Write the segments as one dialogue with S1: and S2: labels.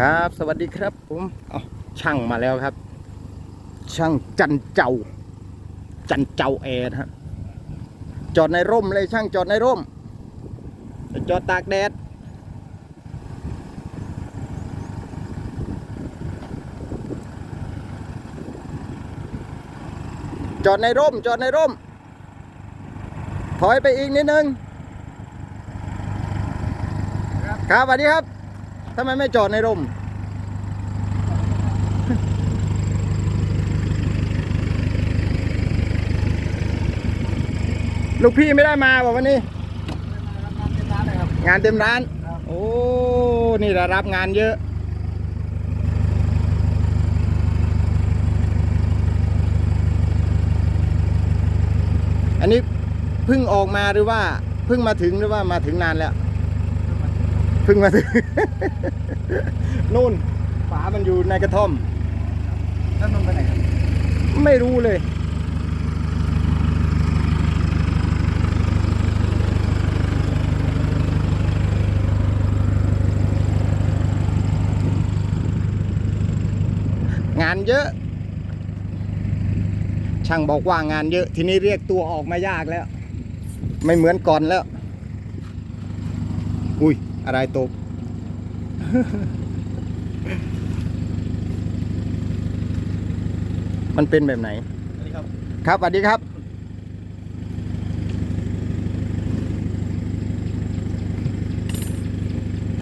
S1: ครับ สวัสดีครับผมเอาช่างมาแล้วครับ ช่างจันเจ้า จันเจ้าแอร์ฮะจอดในร่มเลยช่างจอดในร่ม จอดตากแดดจอดในร่ม จอดในร่ม ถอยไปอีกนิดนึง ครับสวัสดีครับทำไมไม่จอดในร่ม ลูกพี่ไม่ได้มาบอกวันนี้ งานเต็มร้าน โอ้ นี่ระรับงานเยอะ อันนี้เพิ่งออกมาหรือว่าเพิ่งมาถึงหรือว่ามาถึงนานแล้วเพิ่งมาถึงนู่นฝามันอยู่ในกระท่อม
S2: ท่านลงไปไหนครับ
S1: ไม่รู้เลย งานเยอะ ช่างบอกว่างานเยอะ ทีนี้เรียกตัวออกมายากแล้ว ไม่เหมือนก่อนแล้ว อุ้ย อะไรตก มันเป็นแบบไหน
S2: สวัสดีครับ
S1: ครับสวัสดีครับ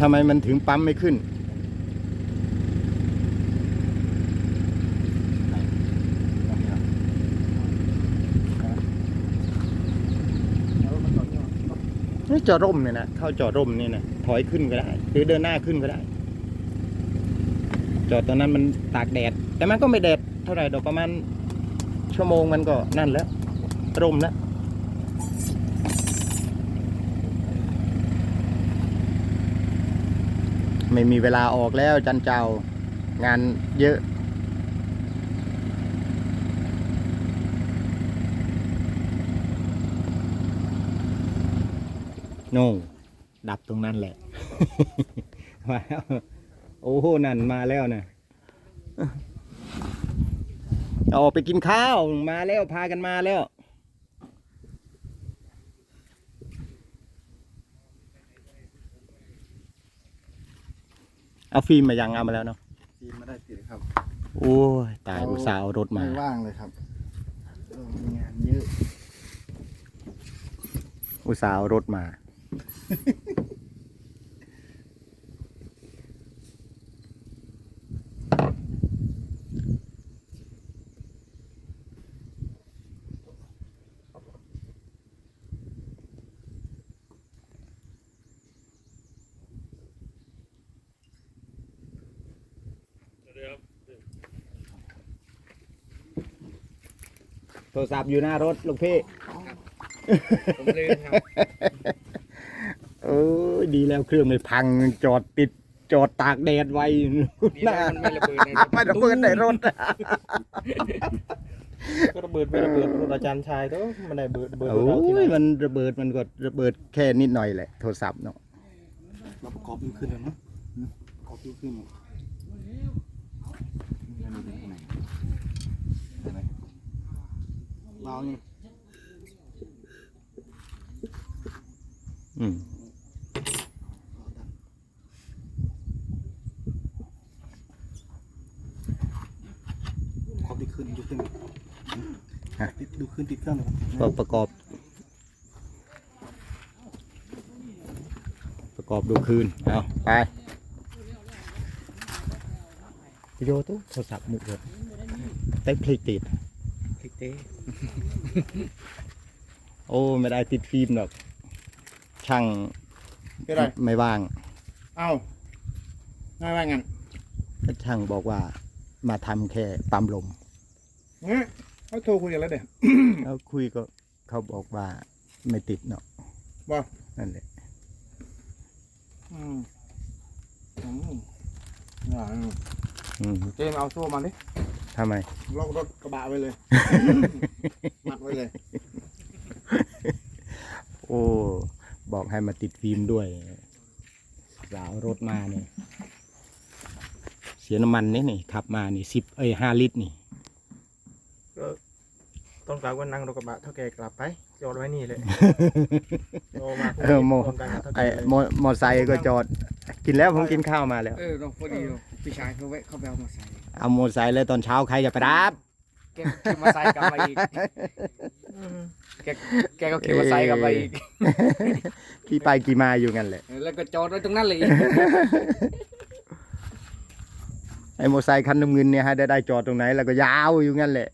S1: ทำไมมันถึงปั๊มไม่ขึ้น นี่จอร่มเนี่ยนะเข้าจอร่มเนี่ยนะถอยขึ้นก็ได้ หรือเดินหน้าขึ้นก็ได้ จอดตอนนั้นมันตากแดด แต่มันก็ไม่แดดเท่าไหร่ดอกประมาณชั่วโมงมันก็นั่นแล้ว ร่มแล้วไม่มีเวลาออกแล้วจันเจ้างานเยอะ โน่ดับตรงนั้นแหละ มาแล้ว โอ้โหนั่นมาแล้วนะออกไปกินข้าวมาแล้วพากันมาแล้ว เอาฟิล์มมายังเอามาแล้วเนาะ
S2: ทีมไม่ได้ติดครับ
S1: โอ้ยตายอุตส่าห์เอารถมา
S2: ไม่ว่างเลยครับเออมีงานเยอะ
S1: อุตส่าห์เอารถมา โทรศัพท์อยู่หน้ารถลูกพี่
S2: ผมเลยครับ
S1: ดีแล้วเครื่องไม่พังจอดติดจอดตากแดดไว้
S2: ดีแล้วมันไม่ระเบิดในรถ
S1: ไม่ระเบิดในรถ
S3: ก็ระเบิดไประเบิดรถอาจารย์ชายก็มันได้เบิดระเบิด
S1: โอ้
S3: เราที่ไหน
S1: ยมันระเบิดมันก็ระเบิดแค่นิดหน่อยแหละโทรศัพท์เนาะ
S2: เราประกอบยิ่งขึ้นแล้วเนาะประกอบยิ่งขึ้นเบาเนี่ย
S1: อืม
S2: ประกอบดี ขึ้นดีขึ้นติดดูขึ้นติดเครื่องเลย
S1: ก็ประกอบ ประกอบดูคืน เอาไปโยตุโทรศัพท์มุกเลยได้พลิกติด
S2: คลิกเต้
S1: โอ้ไม่ได้ติดฟิล์มหรอก ช่าง
S2: เป็นไร
S1: ไม่ว่าง
S2: เอ้าไม่ว่างั้น
S1: ก็ช่างบอกว่ามาทำแค่ปั๊มลม
S2: เฮ้ยเขาโทรคุยกันแล้วเด็ก
S1: แล้วคุยก็เขาบอกว่าไม่ติดเนาะ
S2: ว่า
S1: นั่นแหละ
S2: อืมอืมอ่า
S1: อืม
S2: เจมส์เอาโซ่มาดิ
S1: ทำไม
S2: ล็อกรถกระบะไว้เลยมัดไว้เลย
S1: โอ้บอกให้มาติดฟิล์มด้วยสาวรถมาเนี่ยสียน้ำมันนี่นี่ขับมานี่สิบเอ้ยห้าลิตรนี่
S3: ก็ ต้องกลับว่านั่งรถกระบะเท่าแกกลับไปจอดไว้นี่เลยโอมา
S1: เออโม
S3: รวกันกับเท่าแก
S1: ไอ้
S3: เลย
S1: มอมอไซค์ก็จอด กินแล้วผมกินข้าวมาแล้ว
S4: เออเราพอดีพี่ชายเขาแวะเข้าไปเอามาใส่
S1: เอามอไซค์เลยตอนเช้าใครจะไปรับ
S4: แกเก็บมาใส่กลับมาอีกแกแกก็เก็บมาใส่กลับมาอีก
S1: ขี่ไปขี่มาอยู่งั้นแหละ
S4: เออแล้วก็จอดไว้ตรงนั้นเลย
S1: ไอ้มอไซค์คันน้ำเงินเนี่ยฮะได้ได้จอดตรงไหนแล้วก็ยาวอยู่งั้นแหละ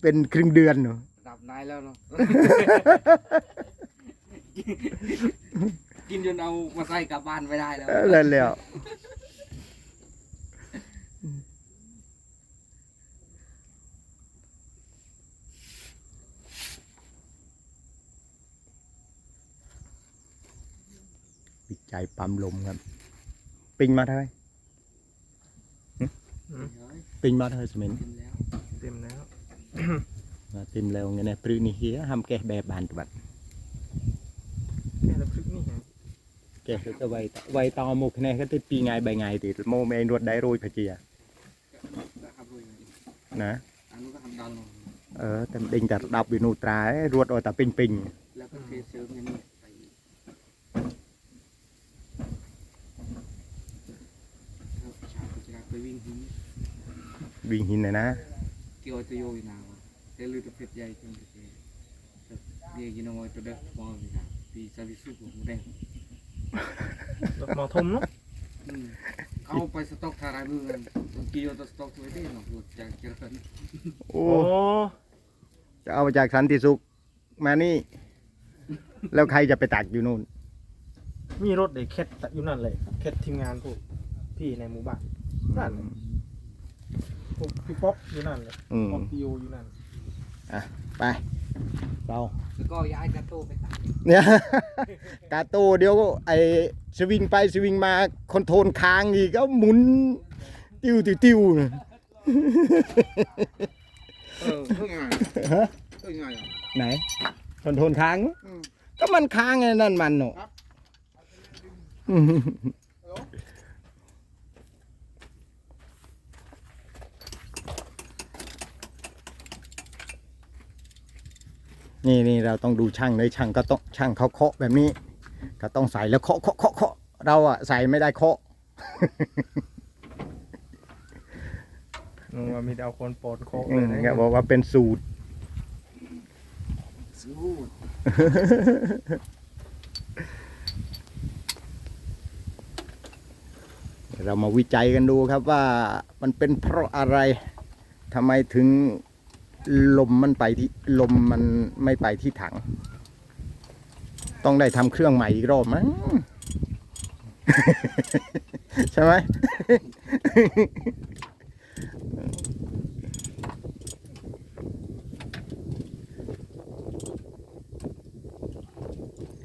S1: เป็นครึ่งเดือนเนอะ
S4: ดับนายแล้วเนาะ กินจนเอามาใส่กลับบ้านไม่ได้แล้ว
S1: เออแล้วแล้วปิดใจปั๊มลมครับ ปิงมาเท่าไหร่ปิงมาเท่าไหร่สมิน
S4: กินแล้ว
S3: เต็มแล้ว
S1: มาเต็มแล้วไงเนี่ยปรืนี่เฮียทำแกะแบบบานตบัด
S3: แค่ละพริกนี่ไง
S1: แกะก็ไวต่อไวต่อหมุกเนี่ยก็ติดปีไงใบไงติดโมเมนรวดได้โรยพะเจีย
S4: ครับลุย
S1: นะ
S4: อันนู้นก็ทำดันลง
S1: เออแต่เด้งแต่ดับวินูตราเอ้ยรวดเอาแต่ปิงปิง
S4: แล้วก็เทเสริมอย่างนี้ไปอีกแล้วพี่ชายก็จะไปวิ่งหิน
S1: วิ่งหินนะนะ
S4: เกี่ยวจะโยอยู่นาวะ แต่ลือตะเพ็ดใหญ่จังเลยเดี๋ยวกินเอาไว้ตัวเด็กมองอยู่นะพี่ซาบิสุกุหมูแดง
S3: รถหมอทมเนาะ
S4: อืมเอาไปสต็อกทารายมือกันกี่โยตัวสต็อกไว้ได้หรอกจากเจริญ
S1: โอ้
S3: โอ้
S1: จะเอาจากสันติสุขมานี่ แล้วใครจะไปตักอยู่นู่น
S3: มีรถเด็กแคทอยู่นั่นเลยแคททีมงานพวกพี่ในหมู่บ้านนั่น พวกพี่ป๊อปอยู่นั่นเลย
S1: อืม
S3: ป๊อปพีโออยู่นั่น
S1: ไปเรา
S4: แล้วก็ย้ายกระโตไปตัด
S1: เนี่ย กาโตเดี๋ยวไอ้สวิงไปสวิงมาคอนโทรลค้างอีกก็หมุน ติ้วติ้วติ้วน่ะ
S4: เออเพิ่งไง
S1: ฮะ
S4: เพิ่งไง
S1: ไหนคอนโทรลค้าง
S4: อืม
S1: ก็มันค้างไงนั่นมันเนอะ
S4: ครับ
S1: อืม นี่นี่เราต้องดูช่างเลยช่างก็ต้องช่างเขาเคาะแบบนี้ ก็ต้องใส่แล้วเคาะเคาะเคาะเคาะเราอะใส่ไม่ได้เคาะ
S3: นึกว่ามีแต่เอาคนโปรดโคก
S1: อื
S3: เลย
S1: ม
S3: นะ
S1: แกบอกว่าเป็นสูตร
S4: สู้
S1: เรามาวิจัยกันดูครับว่ามันเป็นเพราะอะไรทำไมถึง ลมมันไปที่ลมมันไม่ไปที่ถัง ต้องได้ทำเครื่องใหม่อีกรอบมั้งใช่ไหม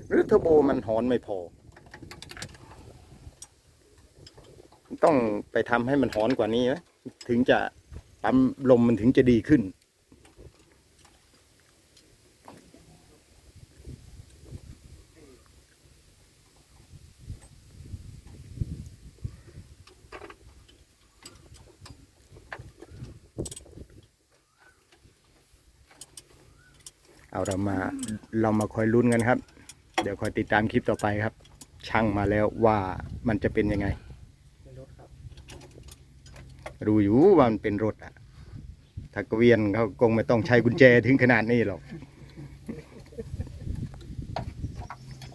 S1: หรือเทอร์โบมันหอนไม่พอ ต้องไปทำให้มันหอนกว่านี้ไหมถึงจะปั๊มลมมันถึงจะดีขึ้น เอาเรามาเรามาคอยลุ้นกันครับ เดี๋ยวคอยติดตามคลิปต่อไปครับ ช่างมาแล้วว่ามันจะเป็นยังไงรู้อยู่ว่ามันเป็นรถอะถ้าเกวียนเขาคงไม่ต้องใช้กุญแจถึงขนาดนี้หรอก